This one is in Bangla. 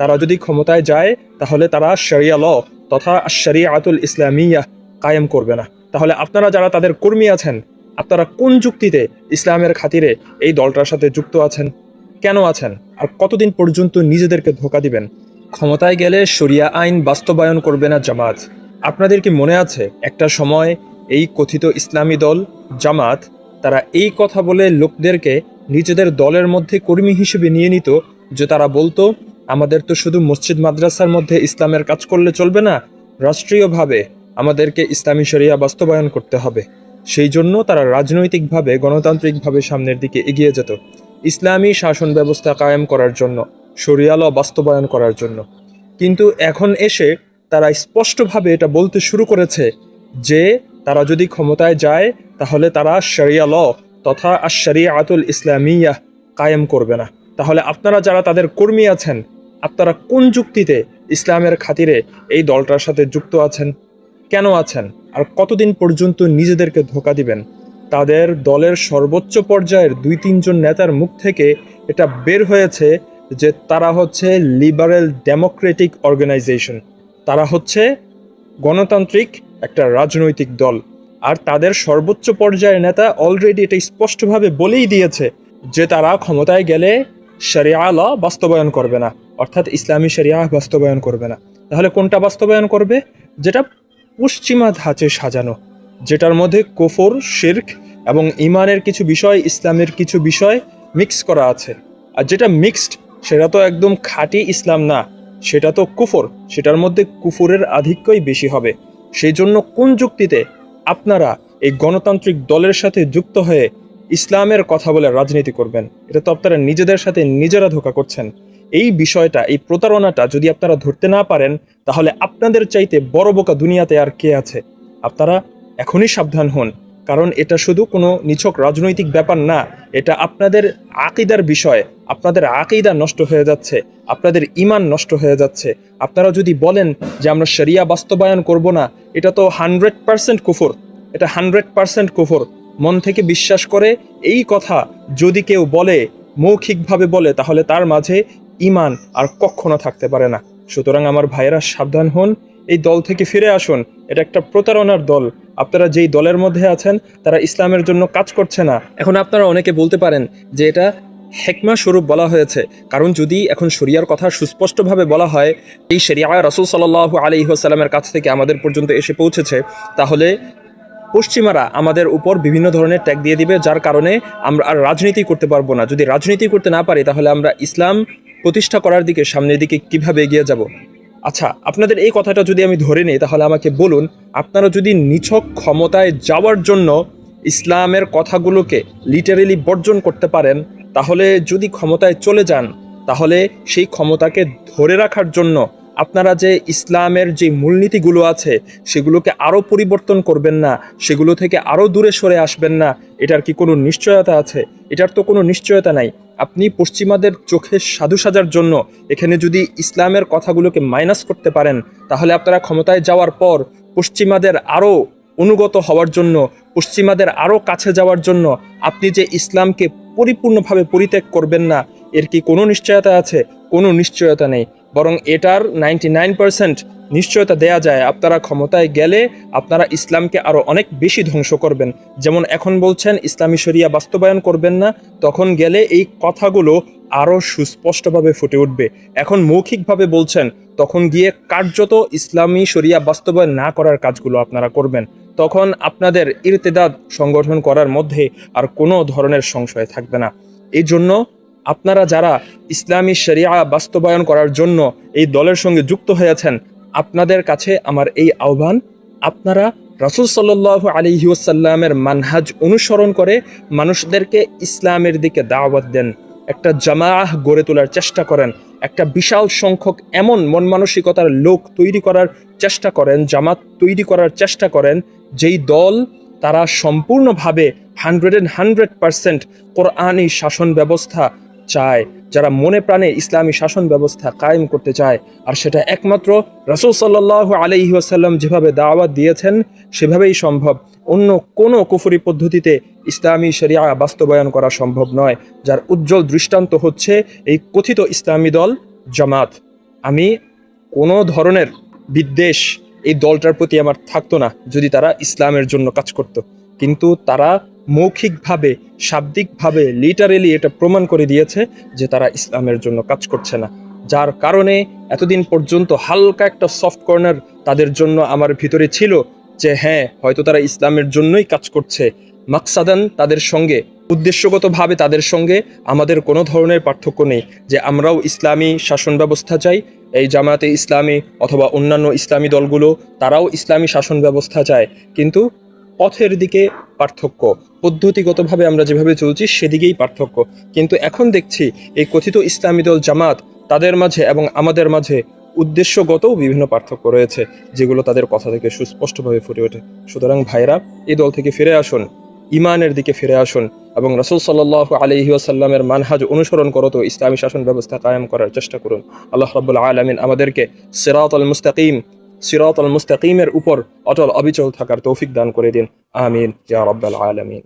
তারা যদি ক্ষমতায় যায়, তাহলে তারা শরিয়া ল তথা শরিয়া আতুল ইসলামিয়া কায়েম করবে না। তাহলে আপনারা যারা তাদের কর্মী আছেন, আপনারা কোন যুক্তিতে ইসলামের খাতিরে এই দলটার সাথে যুক্ত আছেন, কেন আছেন, আর কতদিন পর্যন্ত নিজেদেরকে ধোকা দিবেন? ক্ষমতায় গেলে শরিয়া আইন বাস্তবায়ন করবে না জামাত। আপনাদের কি মনে আছে, একটা সময় এই কথিত ইসলামী দল, জামাত, তারা এই কথা বলে লোকদেরকে নিজেদের দলের মধ্যে কর্মী হিসেবে নিয়ে নিত, যে তারা বলতো আমাদের তো শুধু মসজিদ মাদ্রাসার মধ্যে ইসলামের কাজ করলে চলবে না, রাষ্ট্রীয়ভাবে আমাদেরকে ইসলামী শরিয়া বাস্তবায়ন করতে হবে। সেই জন্য তারা রাজনৈতিকভাবে, গণতান্ত্রিকভাবে সামনের দিকে এগিয়ে যেত। ইসলামী শাসন ব্যবস্থা কায়েম করার জন্য শরিয়াল বাস্তবায়ন করার জন্য। কিন্তু এখন এসে তারা স্পষ্টভাবে এটা বলতে শুরু করেছে যে, তারা যদি ক্ষমতায় যায়, তাহলে তারা শরিয়া ল তথা আশরিয়াতুল ইসলামিয়া কায়েম করবে না। তাহলে আপনারা যারা তাদের কর্মী আছেন আপনারা কোন যুক্তিতে ইসলামের খাতিরে এই দলটার সাথে যুক্ত আছেন? কেন আছেন? আর কতদিন পর্যন্ত নিজেদেরকে ধোকা দিবেন? তাদের দলের সর্বোচ্চ পর্যায়ের দুই তিনজন নেতার মুখ থেকে এটা বের হয়েছে যে তারা হচ্ছে লিবারেল ডেমোক্রেটিক অর্গানাইজেশন। তারা হচ্ছে গণতান্ত্রিক একটা রাজনৈতিক দল। আর তাদের সর্বোচ্চ পর্যায়ের নেতা অলরেডি এটা স্পষ্টভাবে বলেই দিয়েছে যে তারা ক্ষমতায় গেলে শরিয়া বাস্তবায়ন করবে না। অর্থাৎ ইসলামী শরিয়া বাস্তবায়ন করবে না। তাহলে কোনটা বাস্তবায়ন করবে? যেটা পশ্চিমা ধাঁচে সাজানো, যেটার মধ্যে কোফর, শির্ক এবং ইমানের কিছু বিষয়, ইসলামের কিছু বিষয় মিক্স করা আছে। আর যেটা মিক্সড সেটা তো একদম খাঁটি ইসলাম না, সেটা তো কুফর, সেটার মধ্যে কুফরের আধিক্যই বেশি হবে। সেই জন্য কোন যুক্তিতে আপনারা এই গণতান্ত্রিক দলের সাথে যুক্ত হয়ে ইসলামের কথা বলে রাজনীতি করবেন? এটা তো আপনারা নিজেদের সাথে নিজেরা ধোকা করছেন। এই বিষয়টা, এই প্রতারণাটা যদি আপনারা ধরতে না পারেন, তাহলে আপনাদের চাইতে বড় বোকা দুনিয়াতে আর কে আছে? আপনারা এখনই সাবধান হন, কারণ এটা শুধু কোনো নিছক রাজনৈতিক ব্যাপার না, এটা আপনাদের আকিদার বিষয়। আপনাদের আকিদা নষ্ট হয়ে যাচ্ছে, আপনাদের ইমান নষ্ট হয়ে যাচ্ছে। আপনারা যদি বলেন যে আমরা শরিয়া বাস্তবায়ন করব না, এটা তো হান্ড্রেড পার্সেন্ট কুফর। এটা হান্ড্রেড পার্সেন্ট কুফর। মন থেকে বিশ্বাস করে এই কথা যদি কেউ বলে, মৌখিকভাবে বলে, তাহলে তার মাঝে ইমান আর কখনো থাকতে পারে না। সুতরাং আমার ভাইয়েরা সাবধান হন, এই দল থেকে ফিরে আসুন। এটা একটা প্রতারণার দল। আপনারা যেই দলের মধ্যে আছেন, তারা ইসলামের জন্য কাজ করছে না। এখন আপনারা অনেকে বলতে পারেন যে এটা হেকমা স্বরূপ বলা হয়েছে। কারণ যদি এখন শরিয়ার কথা সুস্পষ্টভাবে বলা হয়, এই শরিয়া রসুল সাল্লাহ আলী সাল্লামের কাছ থেকে আমাদের পর্যন্ত এসে পৌঁছেছে, তাহলে পশ্চিমারা আমাদের উপর বিভিন্ন ধরনের ট্যাগ দিয়ে দিবে, যার কারণে আমরা আর রাজনীতি করতে পারব না। যদি রাজনীতি করতে না পারি, তাহলে আমরা ইসলাম প্রতিষ্ঠা করার দিকে সামনের দিকে কীভাবে এগিয়ে যাব? আচ্ছা আপনাদের এই কথাটা যদি আমি ধরে নিই, তাহলে আমাকে বলুন, আপনারা যদি নিছক ক্ষমতায় যাওয়ার জন্য ইসলামের কথাগুলোকে লিটারেলি বর্জন করতে পারেন, তাহলে যদি ক্ষমতায় চলে যান, তাহলে সেই ক্ষমতাকে ধরে রাখার জন্য আপনারা যে ইসলামের যে মূলনীতিগুলো আছে, সেগুলোকে আরও পরিবর্তন করবেন না, সেগুলো থেকে আরও দূরে সরে আসবেন না, এটার কি কোনো নিশ্চয়তা আছে? এটার তো কোনো নিশ্চয়তা নাই। আপনি পশ্চিমাদের চোখে সাধু সাজার জন্য এখানে যদি ইসলামের কথাগুলোকে মাইনাস করতে পারেন, তাহলে আপনারা ক্ষমতায় যাওয়ার পর পশ্চিমাদের আরও অনুগত হওয়ার জন্য, পশ্চিমাদের আরও কাছে যাওয়ার জন্য আপনি যে ইসলামকে পরিপূর্ণভাবে পরিত্যাগ করবেন না, এর কি কোনো নিশ্চয়তা আছে? কোনো নিশ্চয়তা নেই। বরং এটার নাইনটি নাইন পার্সেন্ট নিশ্চয়তা দেয়া যায়, আপনারা ক্ষমতায় গেলে আপনারা ইসলামকে আরও অনেক বেশি ধ্বংস করবেন। যেমন এখন বলছেন, ইসলামী শরিয়া বাস্তবায়ন করবেন না, তখন গেলে এই কথাগুলো আরও সুস্পষ্টভাবে ফুটে উঠবে। এখন মৌখিকভাবে বলছেন, তখন গিয়ে কার্যত ইসলামী শরিয়া বাস্তবায়ন না করার কাজগুলো আপনারা করবেন। তখন আপনাদের ইরতেদাদ সংগঠন করার মধ্যে আর কোনো ধরনের সংশয় থাকবে না। এই জন্য আপনারা যারা ইসলামী শরিয়া বাস্তবায়ন করার জন্য এই দলের সঙ্গে যুক্ত হয়েছেন আপনাদের কাছে আমার এই আহ্বান, আপনারা রাসুল সাল্লাহ আলিহাসাল্লামের মানহাজ অনুসরণ করে মানুষদেরকে ইসলামের দিকে দাওয়াত দেন। একটা জামাহ গড়ে তোলার চেষ্টা করেন, একটা বিশাল সংখ্যক এমন মন মানসিকতার লোক তৈরি করার চেষ্টা করেন, জামাত তৈরি করার চেষ্টা করেন, যেই দল তারা সম্পূর্ণভাবে হান্ড্রেড অ্যান্ড হান্ড্রেড পারসেন্ট কোরআনই শাসন ব্যবস্থা চায়, যারা মনে প্রাণে ইসলামী শাসন ব্যবস্থা কায়েম করতে চায়। আর সেটা একমাত্র রসুল সাল্লাহ আলহি আসাল্লাম যেভাবে দাওয়াত দিয়েছেন, সেভাবেই সম্ভব। অন্য কোনো কুফুরি পদ্ধতিতে ইসলামী শরিয়া বাস্তবায়ন করা সম্ভব নয়, যার উজ্জ্বল দৃষ্টান্ত হচ্ছে এই কথিত ইসলামী দল জামাত। আমি কোনো ধরনের বিদ্বেষ এই দলটার প্রতি আমার থাকতো না, যদি তারা ইসলামের জন্য কাজ করত। কিন্তু তারা মৌখিকভাবে, শাব্দিকভাবে লিটারেলি এটা প্রমাণ করে দিয়েছে যে তারা ইসলামের জন্য কাজ করছে না। যার কারণে এতদিন পর্যন্ত হালকা একটা সফট কর্নার তাদের জন্য আমার ভিতরে ছিল যে হ্যাঁ হয়তো তারা ইসলামের জন্যই কাজ করছে। মাকসাদান তাদের সঙ্গে, উদ্দেশ্যগতভাবে তাদের সঙ্গে আমাদের কোনো ধরনের পার্থক্য নেই যে আমরাও ইসলামী শাসন ব্যবস্থা চাই, এই জামায়াতে ইসলামী অথবা অন্যান্য ইসলামী দলগুলো তারাও ইসলামী শাসন ব্যবস্থা চায়। কিন্তু পথের দিকে পার্থক্য। পদ্ধতিগতভাবে আমরা যেভাবে চলছি, সেদিকেই পার্থক্য। কিন্তু এখন দেখছি, এই কথিত ইসলামী দল জামাত তাদের মাঝে এবং আমাদের মাঝে উদ্দেশ্যগতও বিভিন্ন পার্থক্য রয়েছে, যেগুলো তাদের কথা থেকে সুস্পষ্টভাবে ফুটে ওঠে। সুতরাং ভাইরা এই দল থেকে ফিরে আসুন ইমানের দিকে ফিরে আসুন এবং রসুল সাল্লাহ আলহি আসাল্লামের মানহাজ অনুসরণ করতো ইসলামী শাসন ব্যবস্থা কায়েম করার চেষ্টা করুন। আল্লাহ রাব্বুল আলমিন আমাদেরকে সিরাত আল মুস্তাকিম সিরাত মুস্তাকিমের উপর অটল অবিচল থাকার তৌফিক দান করে দিন। আমিন ইয়া রব্বাল আলামিন।